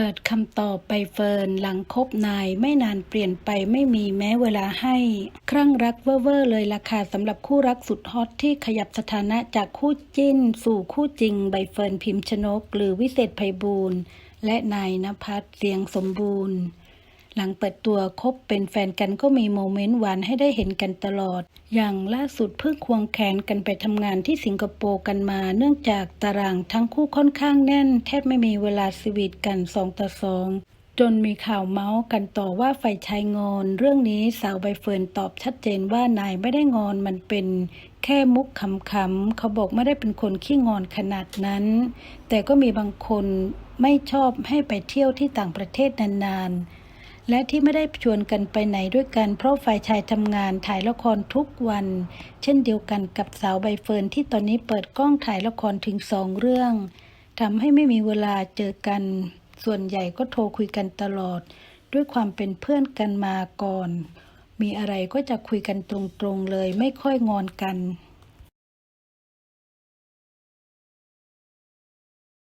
เปิดคำตอบไปเฟิร์นหลังคบนายไม่นานเปลี่ยนไปไม่มีแม้เวลาให้ ครั่งรักเว่อร์เลยล่ะค่ะสำหรับคู่รักสุดฮอตที่ขยับสถานะจากคู่จิ้น สู่คู่จริงใบเฟิร์นพิมพ์ชนก หรือวิเศษไพบูลย์และนายนภัสเสียงสมบูรณ์ หลังเปิดตัวคบเป็นแฟนกันก็มีโมเมนต์หวานให้ได้เห็นกันตลอด อย่างล่าสุดเพิ่งควงแขนกันไปทำงานที่สิงคโปร์กันมา เนื่องจากตารางทั้งคู่ค่อนข้างแน่น แทบไม่มีเวลาสวีทกันสองต่อสองจนมีข่าวเมาส์กันต่อว่าฝ่ายชายงอน เรื่องนี้สาวใบเฟิร์นตอบชัดเจนว่านายไม่ได้งอนมันเป็นแค่มุกขำๆเขาบอกไม่ได้เป็นคนขี้งอนขนาดนั้น แต่ก็มีบางคนไม่ชอบให้ไปเที่ยวที่ต่างประเทศนานๆ และที่ไม่ได้ชวนกันไปไหนด้วยกันเพราะฝ่ายชายทำงานถ่ายละครทุกวัน เช่นเดียวกันกับสาวใบเฟิร์นที่ตอนนี้เปิดกล้องถ่ายละครถึงสองเรื่องทำให้ไม่มีเวลาเจอกัน ส่วนใหญ่ก็โทรคุยกันตลอด ด้วยความเป็นเพื่อนกันมาก่อน มีอะไรก็จะคุยกันตรงๆเลยไม่ค่อยงอนกัน